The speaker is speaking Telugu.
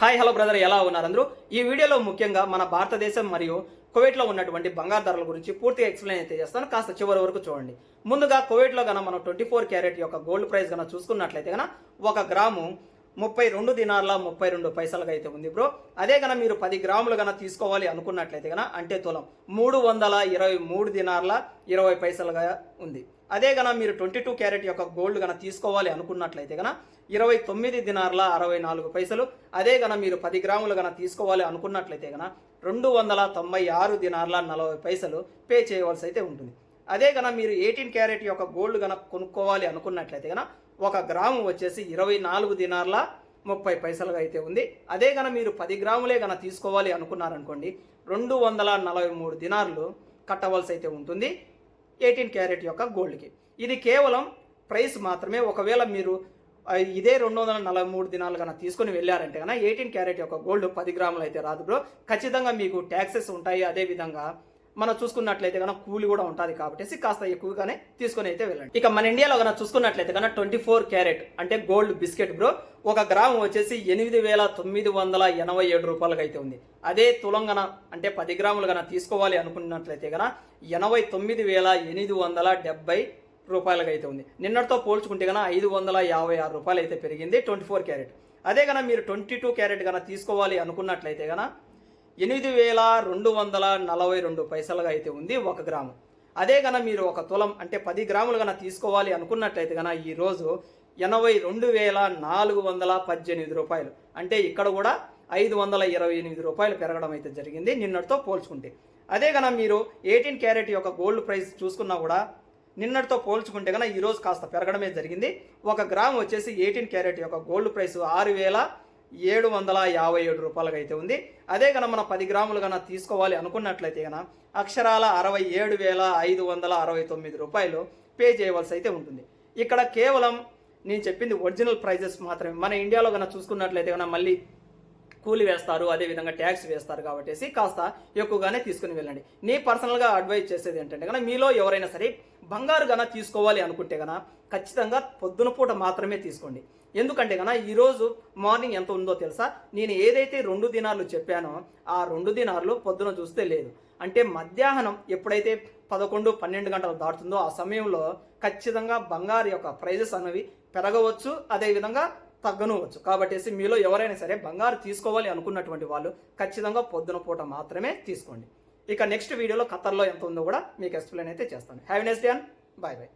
హాయ్ హలో బ్రదర్ ఎలా ఉన్నారు అందరూ? ఈ వీడియోలో ముఖ్యంగా మన భారతదేశం మరియు కువైట్లో ఉన్నటువంటి బంగారు ధరల గురించి పూర్తిగా ఎక్స్ప్లెయిన్ అయితే చేస్తాను. కాస్త చివరి వరకు చూడండి. ముందుగా కువైట్లో గన మనం ట్వంటీ ఫోర్ క్యారెట్ యొక్క గోల్డ్ ప్రైస్ గన చూసుకున్నట్లయితే గన ఒక గ్రాము ముప్పై రెండు దినార్ల ముప్పై రెండు పైసలుగా అయితే ఉంది బ్రో. అదే గన మీరు పది గ్రాములు కనుక తీసుకోవాలి అనుకున్నట్లయితే గన అంటే తులం. మూడు వందల ఇరవై మూడు దినార్ల ఇరవై పైసలుగా ఉంది. అదే గన మీరు ట్వంటీ టూ క్యారెట్ యొక్క గోల్డ్ గన తీసుకోవాలి అనుకున్నట్లయితే గన ఇరవై తొమ్మిది దినార్ల అరవై నాలుగు పైసలు. అదే గన మీరు పది గ్రాములు గన తీసుకోవాలి అనుకున్నట్లయితే గన రెండు వందల తొంభై ఆరు దినార్ల నలభై పైసలు పే చేయవలసి అయితే ఉంటుంది. అదే గన మీరు ఎయిటీన్ క్యారెట్ యొక్క గోల్డ్ కనుక కొనుక్కోవాలి అనుకున్నట్లయితే గన ఒక గ్రాము వచ్చేసి ఇరవై నాలుగు దినార్ల ముప్పై పైసలుగా అయితే ఉంది. అదే గన మీరు పది గ్రాములే గన తీసుకోవాలి అనుకున్నారనుకోండి రెండు వందల నలభై మూడు దినార్లు కట్టవలసి అయితే ఉంటుంది ఎయిటీన్ క్యారెట్ యొక్క గోల్డ్కి. ఇది కేవలం ప్రైస్ మాత్రమే. ఒకవేళ మీరు ఇదే రెండు వందల నలభై మూడు దినాలు కన్నా తీసుకుని వెళ్ళారంటే కన్నా ఎయిటీన్ క్యారెట్ యొక్క గోల్డ్ పది గ్రాములు అయితే రాదు బ్రో. ఖచ్చితంగా మీకు ట్యాక్సెస్ ఉంటాయి. అదే విధంగా మనం చూసుకున్నట్లయితే కన్నా కూలి కూడా ఉంటుంది కాబట్టి కాస్త ఎక్కువగానే తీసుకొని అయితే వెళ్ళండి. ఇక మన ఇండియాలో కన్నా చూసుకున్నట్లయితే కన్నా ట్వంటీ ఫోర్ క్యారెట్ అంటే గోల్డ్ బిస్కెట్ బ్రో ఒక గ్రాము వచ్చేసి ఎనిమిది వేల తొమ్మిది వందల ఎనభై ఏడు రూపాయలకి అయితే ఉంది. అదే తులంగన అంటే పది గ్రాములు కన్నా తీసుకోవాలి అనుకున్నట్లయితే కన్నా ఎనభై తొమ్మిది వేల ఎనిమిది వందల డెబ్బై రూపాయలకి అయితే ఉంది. నిన్నటితో పోల్చుకుంటే కన్నా ఐదు వందల యాభై ఆరు రూపాయలు అయితే పెరిగింది ట్వంటీ ఫోర్ క్యారెట్. అదే కన్నా మీరు ట్వంటీ టూ క్యారెట్ కన్నా తీసుకోవాలి అనుకున్నట్లయితే కన్నా ఎనిమిది వేల రెండు వందల నలభై రెండు పైసలుగా అయితే ఉంది ఒక గ్రాము. అదే కన మీరు ఒక తులం అంటే పది గ్రాములు కన తీసుకోవాలి అనుకున్నట్లయితే కన ఈరోజు ఎనభై రెండు వేల నాలుగు వందల పద్దెనిమిది రూపాయలు. అంటే ఇక్కడ కూడా ఐదు వందల ఇరవై ఎనిమిది రూపాయలు పెరగడం అయితే జరిగింది నిన్నటితో పోల్చుకుంటే. అదే కన మీరు ఎయిటీన్ క్యారెట్ యొక్క గోల్డ్ ప్రైస్ చూసుకున్నా కూడా నిన్నటితో పోల్చుకుంటే కనుక ఈరోజు కాస్త పెరగడమే జరిగింది. ఒక గ్రామ్ వచ్చేసి ఎయిటీన్ క్యారెట్ యొక్క గోల్డ్ ప్రైస్ ఆరు వేల ఏడు వందల యాభై ఏడు రూపాయలుగా అయితే ఉంది. అదే కనుక మనం పది గ్రాములు కన్నా తీసుకోవాలి అనుకున్నట్లయితే కనుక అక్షరాల అరవై ఏడు వేల ఐదు వందల అరవై తొమ్మిది రూపాయలు పే చేయవలసి అయితే ఉంటుంది. ఇక్కడ కేవలం నేను చెప్పింది ఒరిజినల్ ప్రైజెస్ మాత్రమే. మన ఇండియాలో కన్నా చూసుకున్నట్లయితే కనుక మళ్ళీ కూలి వేస్తారు అదేవిధంగా ట్యాక్స్ వేస్తారు కాబట్టి కాస్త ఎక్కువగానే తీసుకుని వెళ్ళండి. నీ పర్సనల్గా అడ్వైజ్ చేసేది ఏంటంటే కనుక మీలో ఎవరైనా సరే బంగారు గన తీసుకోవాలి అనుకుంటే కనుక ఖచ్చితంగా పొద్దున పూట మాత్రమే తీసుకోండి. ఎందుకంటే కనుక ఈరోజు మార్నింగ్ ఎంత ఉందో తెలుసా? నేను ఏదైతే రెండు దినాలు చెప్పానో ఆ రెండు దినాలు పొద్దున చూస్తే లేదు. అంటే మధ్యాహ్నం ఎప్పుడైతే పదకొండు పన్నెండు గంటలు దాటుతుందో ఆ సమయంలో ఖచ్చితంగా బంగారు యొక్క ప్రైజెస్ అనేవి పెరగవచ్చు. అదేవిధంగా తగ్గనవచ్చు. కాబట్టి మీలో ఎవరైనా సరే బంగారు తీసుకోవాలి అనుకున్నటువంటి వాళ్ళు ఖచ్చితంగా పొద్దున పూట మాత్రమే తీసుకోండి. ఇక నెక్స్ట్ వీడియోలో ఖతర్లో ఎంత ఉందో కూడా మీకు ఎక్స్ప్లెయిన్ అయితే చేస్తాను. Have next day bye bye